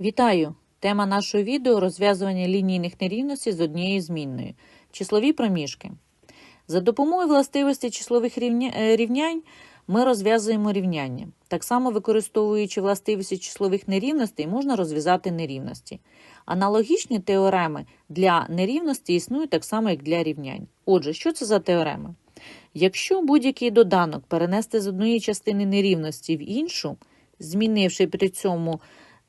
Вітаю! Тема нашого відео розв'язування лінійних нерівностей з однією змінною. Числові проміжки. За допомогою властивості числових е, рівнянь ми розв'язуємо рівняння. Так само, використовуючи властивості числових нерівностей, можна розв'язати нерівності. Аналогічні теореми для нерівності існують так само, як для рівнянь. Отже, що це за теореми? Якщо будь-який доданок перенести з однієї частини нерівності в іншу, змінивши при цьому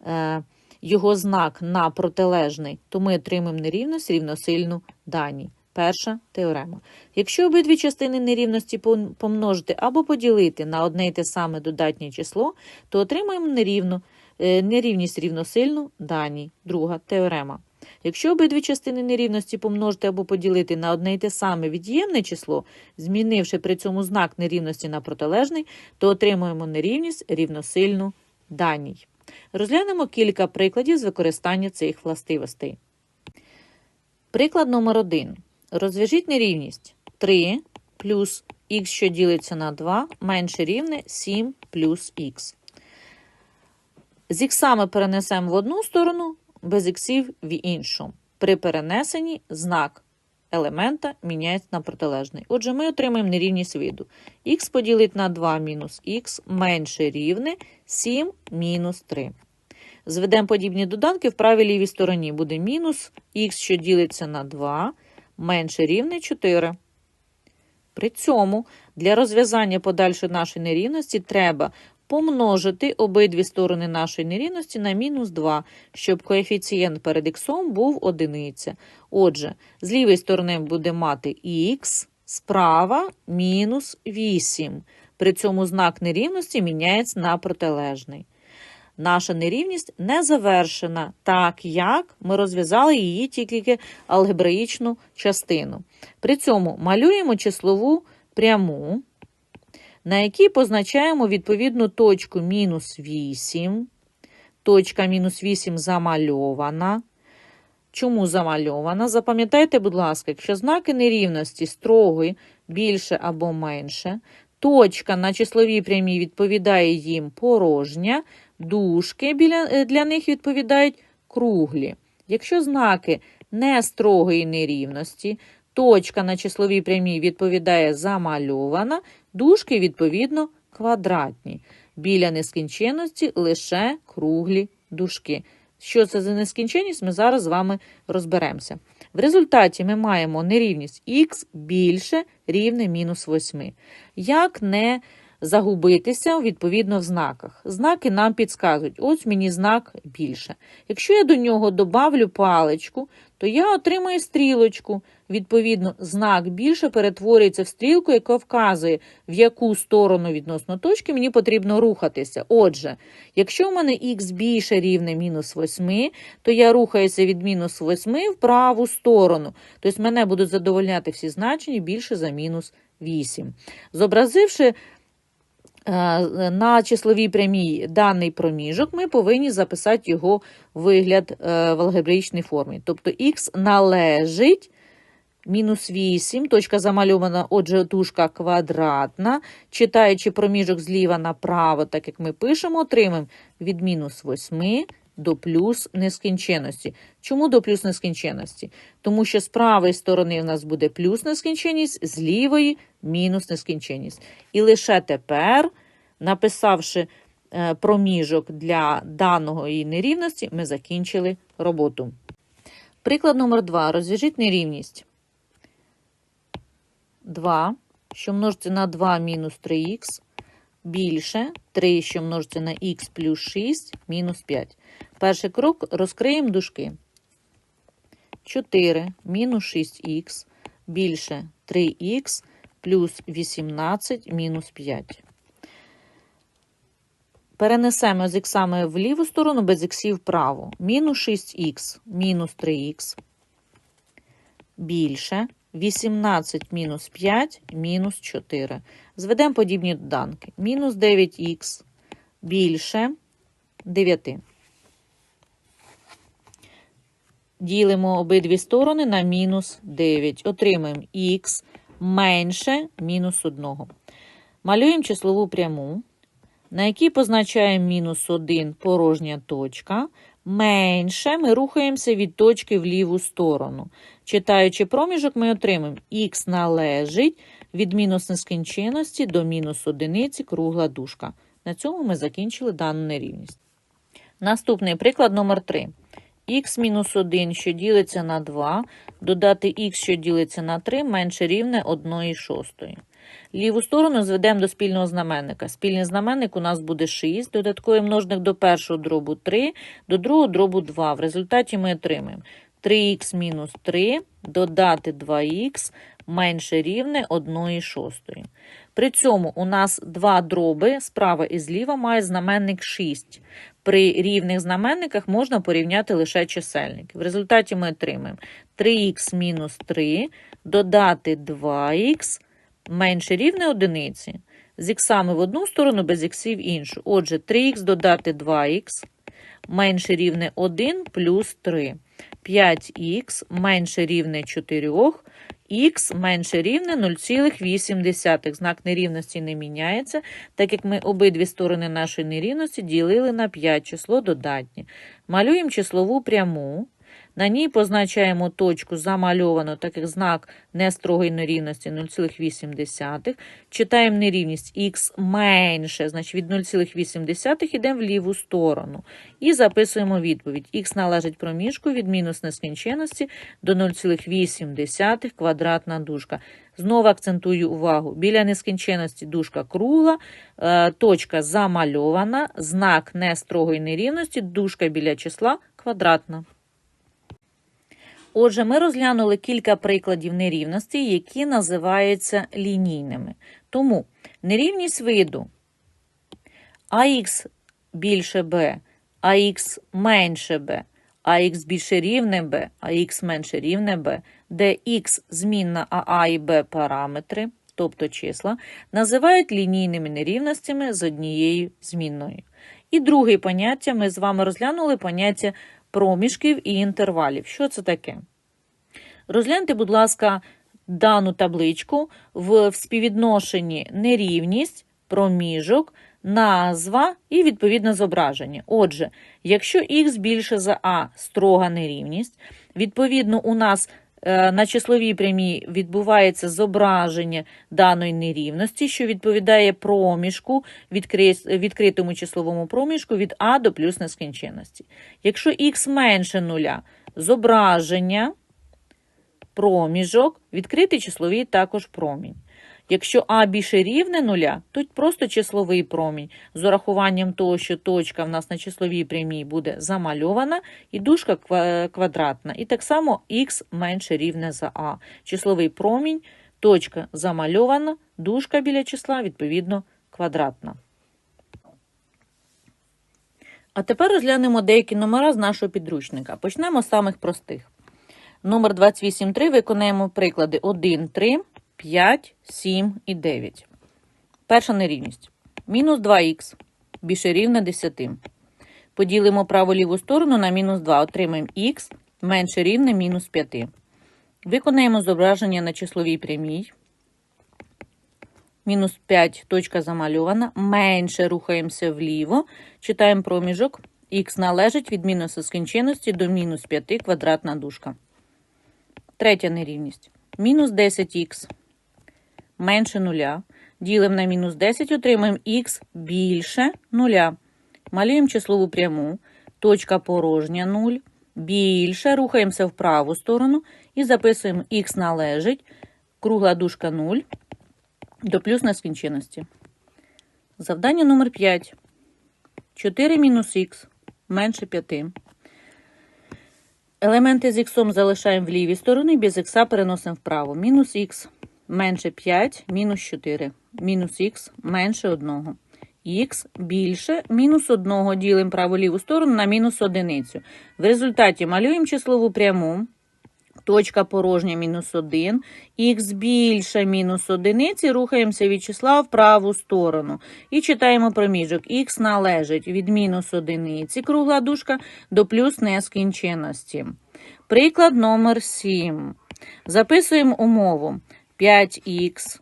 е, його знак на протилежний, то ми отримаємо нерівність рівносильну даній. Перша теорема. Якщо обидві частини нерівності помножити або поділити на одне й те саме додатнє число, то отримаємо нерівну, е, нерівність рівносильну даній. Друга теорема. Якщо обидві частини нерівності помножити або поділити на одне й те саме від'ємне число, змінивши при цьому знак нерівності на протилежний, то отримуємо нерівність рівносильну даній. Розглянемо кілька прикладів з використання цих властивостей. Приклад номер 1. Розв'яжіть нерівність 3 плюс х, що ділиться на 2, менше рівне 7 плюс х. З іксами перенесемо в одну сторону, без іксів в іншу. При перенесенні знак елемента міняється на протилежний. Отже, ми отримаємо нерівність виду. х поділить на 2 мінус х менше рівне 7 мінус 3. Зведемо подібні доданки в правій лівій стороні. Буде мінус х, що ділиться на 2, менше рівне 4. При цьому для розв'язання подальшої нашої нерівності треба помножити обидві сторони нашої нерівності на мінус 2, щоб коефіцієнт перед х був одиниця. Отже, з лівої сторони буде мати х, справа мінус 8. При цьому знак нерівності міняється на протилежний. Наша нерівність не завершена, так як ми розв'язали її тільки алгебраїчну частину. При цьому малюємо числову пряму, на якій позначаємо відповідну точку мінус 8. Точка мінус 8 замальована. Чому замальована? Запам'ятайте, будь ласка, якщо знаки нерівності строги більше або менше, точка на числовій прямій відповідає їм порожня, дужки біля, е, для них відповідають круглі. Якщо знаки не строгої нерівності, точка на числовій прямій відповідає замальована, дужки, відповідно, квадратні. Біля нескінченності лише круглі дужки. Що це за нескінченність, ми зараз з вами розберемося. В результаті ми маємо нерівність х більше рівне мінус 8. Як не загубитися відповідно в знаках? Знаки нам підказують, ось мені знак більше. Якщо я до нього добавлю паличку, то я отримаю стрілочку. Відповідно, знак більше перетворюється в стрілку, яка вказує, в яку сторону відносно точки мені потрібно рухатися. Отже, якщо в мене х більше рівне мінус 8, то я рухаюся від мінус 8 в праву сторону. Тобто мене будуть задовольняти всі значення більше за мінус 8. Зобразивши на числовій прямій даний проміжок, ми повинні записати його вигляд е, в алгебраїчній формі. Тобто х належить мінус 8, точка замальована, отже, дужка квадратна. Читаючи проміжок зліва направо, так як ми пишемо, отримаємо від мінус 8 до плюс нескінченності. Чому до плюс нескінченності? Тому що з правої сторони в нас буде плюс нескінченність, з лівої мінус нескінченність. І лише тепер, написавши е, проміжок для даного і нерівності, ми закінчили роботу. Приклад номер 2. Розв'яжіть нерівність. 2, що множиться на 2 мінус 3х, більше 3, що множиться на х плюс 6 мінус 5. Перший крок розкриємо дужки. 4 мінус 6х більше 3х плюс 18 мінус 5. Перенесемо з іксами в ліву сторону, без іксів вправо. Мінус 6х мінус 3х більше 18 мінус 5 мінус 4. Зведемо подібні доданки. Мінус 9х більше 9. Ділимо обидві сторони на мінус 9. Отримаємо х менше мінус 1. Малюємо числову пряму, на якій позначаємо мінус 1 порожня точка, менше ми рухаємося від точки в ліву сторону. Читаючи проміжок, ми отримаємо х належить від мінус нескінченності до мінус одиниці кругла дужка. На цьому ми закінчили дану нерівність. Наступний приклад номер 3. х мінус 1, що ділиться на 2, додати х, що ділиться на 3, менше рівне 1 шостої. Ліву сторону зведемо до спільного знаменника. Спільний знаменник у нас буде 6, додатковий множник до першого дробу 3, до другого дробу 2. В результаті ми отримаємо 3х мінус 3, додати 2х, менше рівне 1 шостої. При цьому у нас два дроби справа і зліва мають знаменник 6. При рівних знаменниках можна порівняти лише чисельники. В результаті ми отримаємо 3х мінус 3, додати 2х, менше рівне одиниці. З іксами в одну сторону, без іксів в іншу. Отже, 3х додати 2х, менше рівне 1 плюс 3. 5х менше рівне 4, х менше рівне 0,8. Знак нерівності не міняється, так як ми обидві сторони нашої нерівності ділили на 5 число додатнє. Малюємо числову пряму. На ній позначаємо точку замальовану, так як знак нестрогої нерівності 0,8. Читаємо нерівність х менше, значить від 0,8 йдемо в ліву сторону. І записуємо відповідь. х належить проміжку від мінус нескінченності до 0,8 квадратна дужка. Знову акцентую увагу. Біля нескінченності дужка кругла, е, точка замальована, знак нестрогої нерівності, дужка біля числа квадратна. Отже, ми розглянули кілька прикладів нерівності, які називаються лінійними. Тому нерівність виду АХ більше Б, АХ менше Б, АХ більше рівне Б, АХ менше рівне Б, де Х змінна АА і Б параметри, тобто числа, називають лінійними нерівностями з однією змінною. І друге поняття ми з вами розглянули поняття проміжків і інтервалів. Що це таке? Розгляньте, будь ласка, дану табличку в співвідношенні нерівність, проміжок, назва і відповідне зображення. Отже, якщо х більше за а строга нерівність, відповідно, у нас на числовій прямій відбувається зображення даної нерівності, що відповідає проміжку, відкритому числовому проміжку від а до плюс нескінченності. Якщо х менше нуля, зображення, проміжок, відкритий числовий також промінь. Якщо а більше рівне нуля, то просто числовий промінь з урахуванням того, що точка в нас на числовій прямій буде замальована і дужка квадратна. І так само х менше рівне за а. Числовий промінь, точка замальована, дужка біля числа, відповідно, квадратна. А тепер розглянемо деякі номера з нашого підручника. Почнемо з самих простих. Номер 28.3 виконаємо приклади 1, 3, 5, 7 і 9. Перша нерівність. Мінус 2х більше рівне 10. Поділимо праву-ліву сторону на мінус 2. Отримаємо х менше рівне мінус 5. Виконаємо зображення на числовій прямій. Мінус 5 точка замальована. Менше рухаємося вліво. Читаємо проміжок. Х належить від мінуса скінченності до мінус 5 квадратна дужка. Третя нерівність. Мінус 10х менше нуля. Ділимо на мінус 10, отримаємо х більше нуля. Малюємо числову пряму. Точка порожня 0. Більше. Рухаємося в праву сторону і записуємо х належить. Кругла дужка 0 до плюс нескінченності. Завдання номер 5. 4 мінус х менше 5. Елементи з х залишаємо в лівій стороні, без х переносимо вправо. Мінус х менше 5, мінус 4. Мінус х менше 1. Х більше мінус 1 ділимо праву-ліву сторону на мінус одиницю. В результаті малюємо числову пряму. Точка порожня мінус 1, х більше мінус одиниці, рухаємося від числа в праву сторону. І читаємо проміжок. х належить від мінус одиниці, кругла дужка, до плюс нескінченності. Приклад номер 7. Записуємо умову. 5х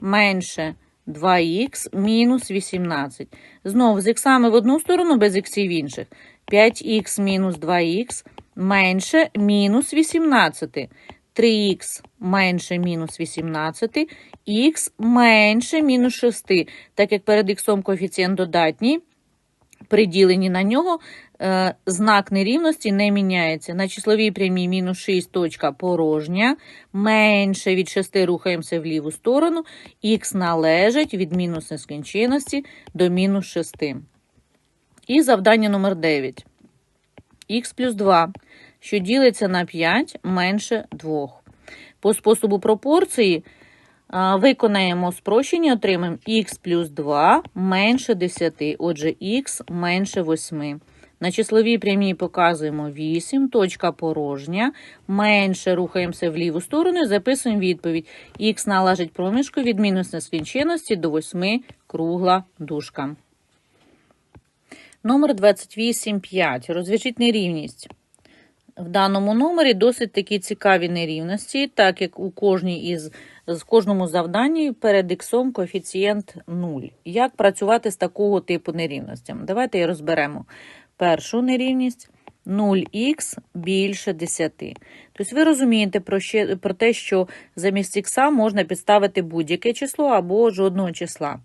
менше 2х мінус 18. Знову з іксами в одну сторону, без іксів інших. 5х мінус 2х менше мінус 18. 3х менше мінус 18, х менше мінус 6. Так як перед х коефіцієнт додатній, приділені на нього, е, знак нерівності не міняється. На числовій прямій мінус 6 точка порожня, менше від 6 рухаємося в ліву сторону, х належить від мінус нескінченності до мінус 6. І завдання номер 9. х плюс 2, що ділиться на 5 менше 2. По способу пропорції виконаємо спрощення, отримаємо х плюс 2 менше 10, отже, х менше 8. На числовій прямій показуємо 8, точка порожня, менше рухаємося в ліву сторону і записуємо відповідь. х належить проміжку від мінус нескінченності до 8, кругла дужка. Номер 28.5. Розв'яжіть нерівність. В даному номері досить такі цікаві нерівності, так як у кожній із з кожному завданні перед іксом коефіцієнт 0. Як працювати з такого типу нерівностями? Давайте розберемо першу нерівність 0х більше 10. Тобто ви розумієте про, ще, про те, що замість ікса можна підставити будь-яке число або жодного числа.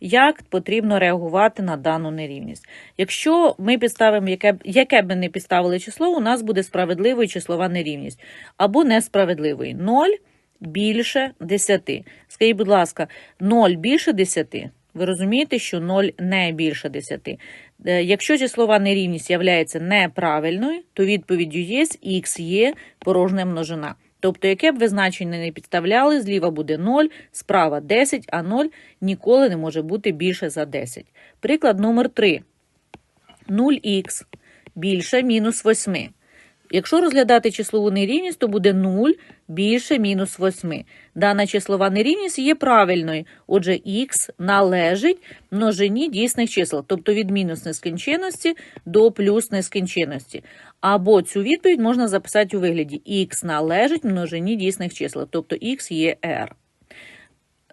Як потрібно реагувати на дану нерівність? Якщо ми підставимо яке, яке б ми не підставили число, у нас буде справедливою числова нерівність або несправедливою. 0 більше 10. Скажіть, будь ласка, 0 більше 10? Ви розумієте, що 0 не більше 10. Е, зі слова нерівність являється неправильною, то відповіддю є х є порожня множина. Тобто, яке б ви значення не підставляли, зліва буде 0, справа 10, а 0 ніколи не може бути більше за 10. Приклад номер 3. 0х більше мінус 8. Якщо розглядати числову нерівність, то буде 0 більше мінус 8. Дана числова нерівність є правильною, отже, х належить множині дійсних чисел, тобто від мінус нескінченності до плюс нескінченності. Або цю відповідь можна записати у вигляді х належить множині дійсних чисел, тобто х є r.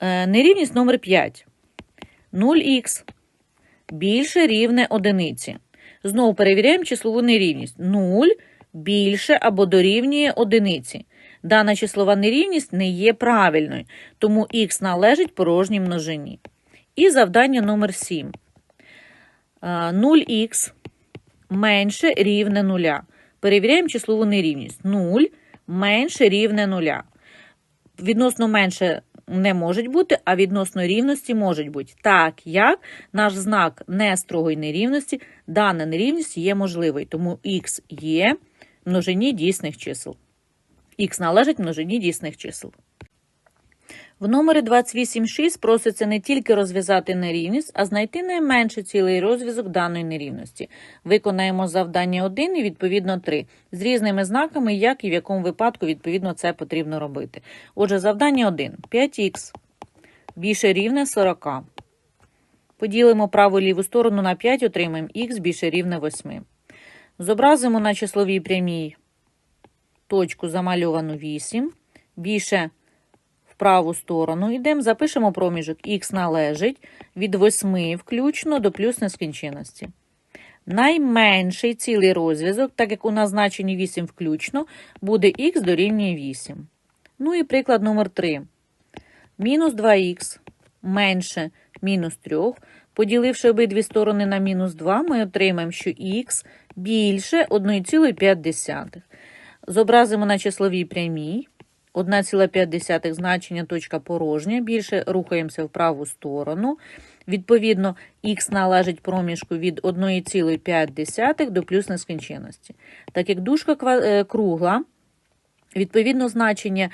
Е, Нерівність номер 5. 0х більше рівне одиниці. Знову перевіряємо числову нерівність. 0 більше або дорівнює одиниці. Дана числова нерівність не є правильною, тому х належить порожній множині. І завдання номер 7. 0х менше рівне 0. Перевіряємо числову нерівність. 0 менше рівне 0. Відносно менше не можуть бути, а відносно рівності можуть бути. Так як наш знак не строгої нерівності, дана нерівність є можливою, тому х є множині дійсних чисел. Х належить множині дійсних чисел. В номері 28.6 проситься не тільки розв'язати нерівність, а знайти найменший цілий розв'язок даної нерівності. Виконаємо завдання 1 і відповідно 3 з різними знаками, як і в якому випадку відповідно це потрібно робити. Отже, завдання 1. 5х більше рівне 40. Поділимо праву ліву сторону на 5, отримаємо х більше рівне 8. Зобразимо на числовій прямій точку замальовану 8, більше в праву сторону. Йдемо, запишемо проміжок х належить від 8 включно до плюс нескінченності. Найменший цілий розв'язок, так як у нас значенні 8 включно, буде х дорівнює 8. Ну і приклад номер 3. Мінус 2х менше мінус 3. Поділивши обидві сторони на мінус 2, ми отримаємо, що х більше 1,5. Зобразимо на числовій прямій. 1,5 значення точка порожня. Більше рухаємося в праву сторону. Відповідно, х належить проміжку від 1,5 до плюс нескінченності. Так як дужка е, кругла, відповідно, значення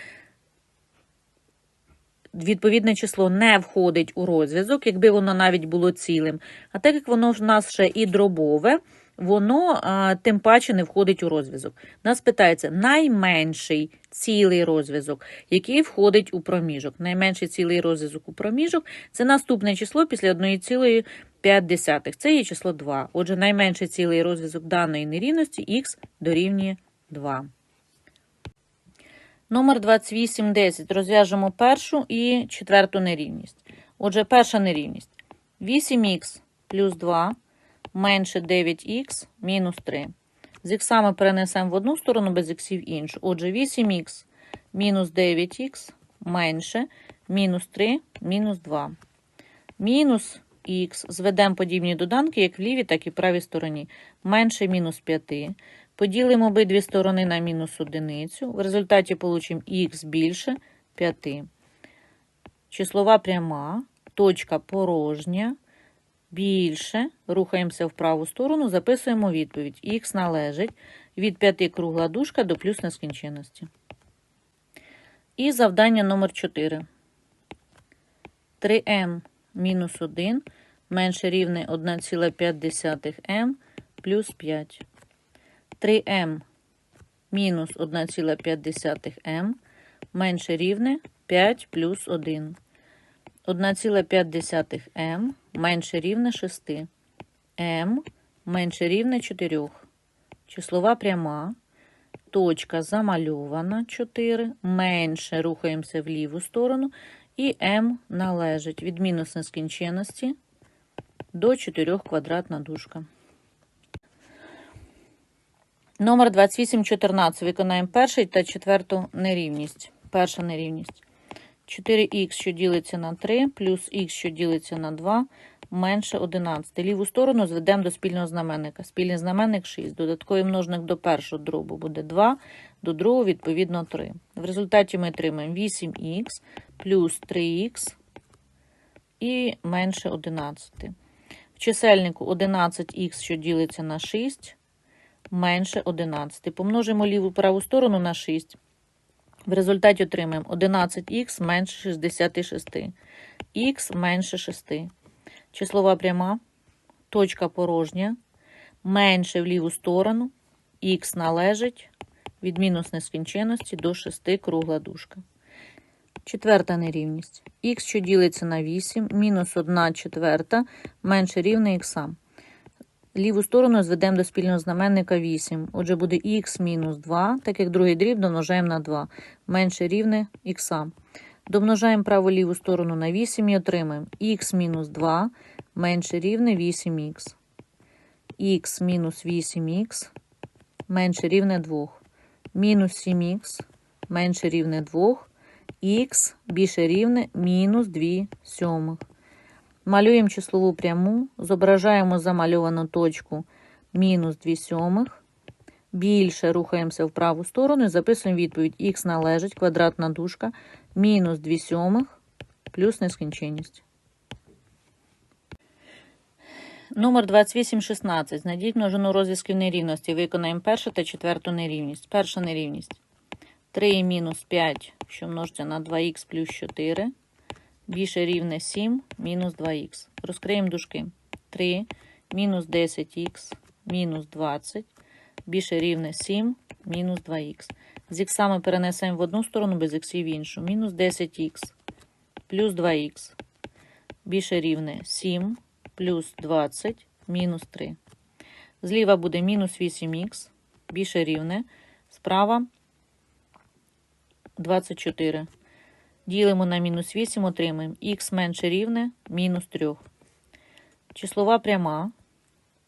відповідне число не входить у розв'язок, якби воно навіть було цілим. А так як воно в нас ще і дробове, воно а, тим паче не входить у розв'язок. Нас питається найменший цілий розв'язок, який входить у проміжок. Найменший цілий розв'язок у проміжок це наступне число після 1,5. Це є число 2. Отже, найменший цілий розв'язок даної нерівності х дорівнює 2. Номер 2810. Розв'яжемо першу і четверту нерівність. Отже, перша нерівність. 8х плюс 2 менше 9х мінус 3. З іксами перенесемо в одну сторону, без іксів іншу. Отже, 8х мінус 9х менше мінус 3 мінус 2. Мінус х зведемо подібні доданки як в лівій, так і в правій стороні. Менше мінус 5. Поділимо обидві сторони на мінус одиницю. В результаті получимо х більше 5. Числова пряма, точка порожня, більше. Рухаємося в праву сторону, записуємо відповідь. Х належить від 5 кругла дужка до плюс нескінченності. І завдання номер 4. 3m мінус 1 менше рівне 1,5m плюс 5. 3m мінус 1,5m менше рівне 5 плюс 1. 1,5m менше рівне 6. m менше рівне 4. Числова пряма. Точка замальована 4. Менше рухаємося в ліву сторону. І m належить від мінус нескінченності до 4 квадратна дужка. Номер 2814. Виконаємо перший та четверту нерівність. Перша нерівність. 4х, що ділиться на 3, плюс х, що ділиться на 2, менше 11. Ліву сторону зведемо до спільного знаменника. Спільний знаменник 6. Додатковий множник до першого дробу буде 2, до другого, відповідно, 3. В результаті ми отримаємо 8х плюс 3х і менше 11. В чисельнику 11х, що ділиться на 6, менше 11. Помножимо ліву праву сторону на 6. В результаті отримаємо 11х менше 66. Х менше 6. Числова пряма, точка порожня, менше в ліву сторону, х належить від мінус нескінченності до 6 кругла дужка. Четверта нерівність. Х, що ділиться на 8, мінус 1 четверта, менше рівне х. Ліву сторону зведемо до спільного знаменника 8. Отже, буде х мінус 2, так як другий дріб домножаємо на 2. Менше рівне х. Домножаємо праву ліву сторону на 8 і отримаємо х мінус 2 менше рівне 8х. х мінус 8х менше рівне 2. Мінус 7х менше рівне 2. х більше рівне мінус 2 сьомих. Малюємо числову пряму, зображаємо замальовану точку мінус 2 сьомих. Більше рухаємося в праву сторону і записуємо відповідь. Х належить, квадратна дужка, мінус 2 сьомих плюс нескінченність. Номер 2816. Знайдіть множину розв'язків нерівності. Виконаємо першу та четверту нерівність. Перша нерівність. 3 мінус 5, що множиться на 2х плюс 4 більше рівне 7 мінус 2х. Розкриємо дужки. 3 мінус 10х мінус 20 більше рівне 7 мінус 2х. З іксами перенесемо в одну сторону, без іксів в іншу. Мінус 10х плюс 2х більше рівне 7 плюс 20 мінус 3. Зліва буде мінус 8х більше рівне. Справа 24. Ділимо на мінус 8, отримаємо х менше рівне мінус 3. Числова пряма.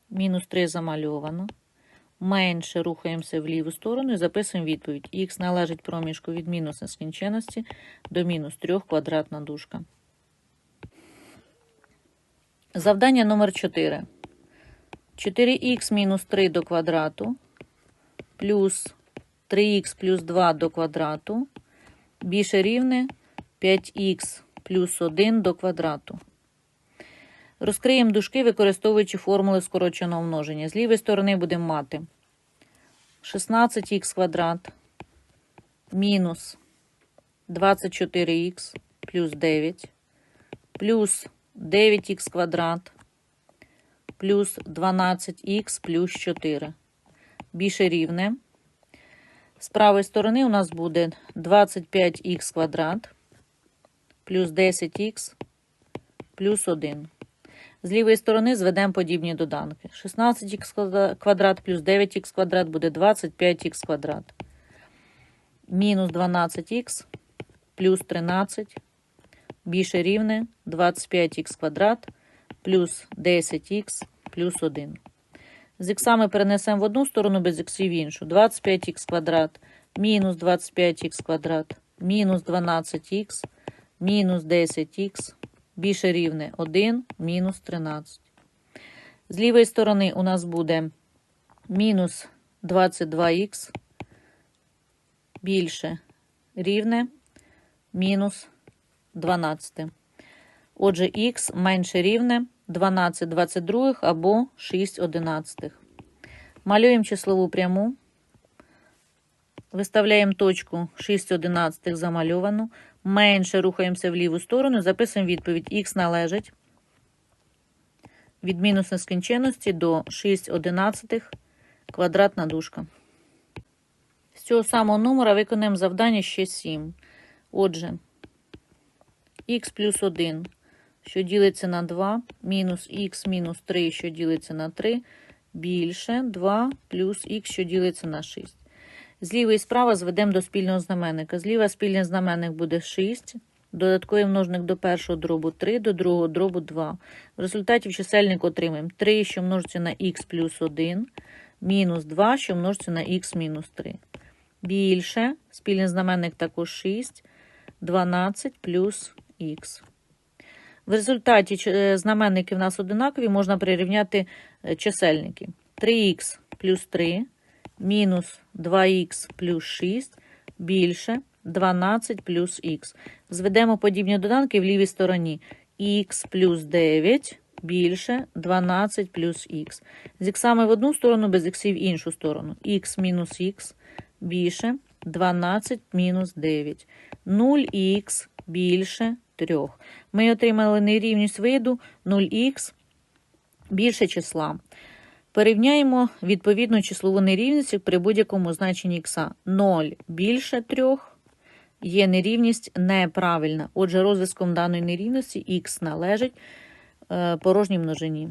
Мінус 3 замальовано. Менше рухаємося в ліву сторону і записуємо відповідь. Х належить проміжку від мінус нескінченності до мінус 3 квадратна дужка. Завдання номер 4. 4х мінус 3 до квадрату плюс 3х плюс 2 до квадрату більше рівне 5х плюс 1 до квадрату. Розкриємо дужки, використовуючи формули скороченого множення. З лівої сторони будемо мати 16х квадрат мінус 24х плюс 9 плюс 9х квадрат плюс 12х плюс 4. Більше рівне. З правої сторони у нас буде 25х квадрат плюс 10х плюс 1. З лівої сторони зведемо подібні доданки. 16х квадрат плюс 9х квадрат буде 25х квадрат. Мінус 12х плюс 13 більше рівне 25х квадрат плюс 10х плюс 1. З іксами перенесемо в одну сторону, без іксів в іншу. 25х квадрат мінус 25х квадрат мінус 12х мінус 10х більше рівне 1 мінус 13. З лівої сторони у нас буде мінус 22х більше рівне мінус 12. Отже, х менше рівне 12 22 або 6 одинадцятих. Малюємо числову пряму. Виставляємо точку 6 одинадцятих замальовану. Менше рухаємося в ліву сторону. Записуємо відповідь. Х належить від мінус нескінченності до 6 одинадцятих квадратна дужка. З цього самого номера виконаємо завдання ще 7. Отже, х плюс 1, що ділиться на 2, мінус х мінус 3, що ділиться на 3, більше 2 плюс х, що ділиться на 6. Зліва і справа зведемо до спільного знаменника. Зліва спільний знаменник буде 6, додатковий множник до першого дробу 3, до другого дробу 2. В результаті в чисельник отримаємо 3, що множиться на х плюс 1, мінус 2, що множиться на х мінус 3. Більше, спільний знаменник також 6, 12 плюс х. В результаті е, знаменники в нас одинакові, можна прирівняти е, чисельники. 3х плюс 3, мінус 2х плюс 6, більше 12 плюс х. Зведемо подібні доданки в лівій стороні. х плюс 9 більше 12 плюс х. З іксами в одну сторону, без іксів в іншу сторону. х мінус х більше 12 мінус 9. 0х більше 3. Ми отримали нерівність виду 0х більше числа. Порівняємо відповідну числову нерівність при будь-якому значенні х. 0 більше 3 є нерівність неправильна. Отже, розв'язком даної нерівності х належить е, порожній множині.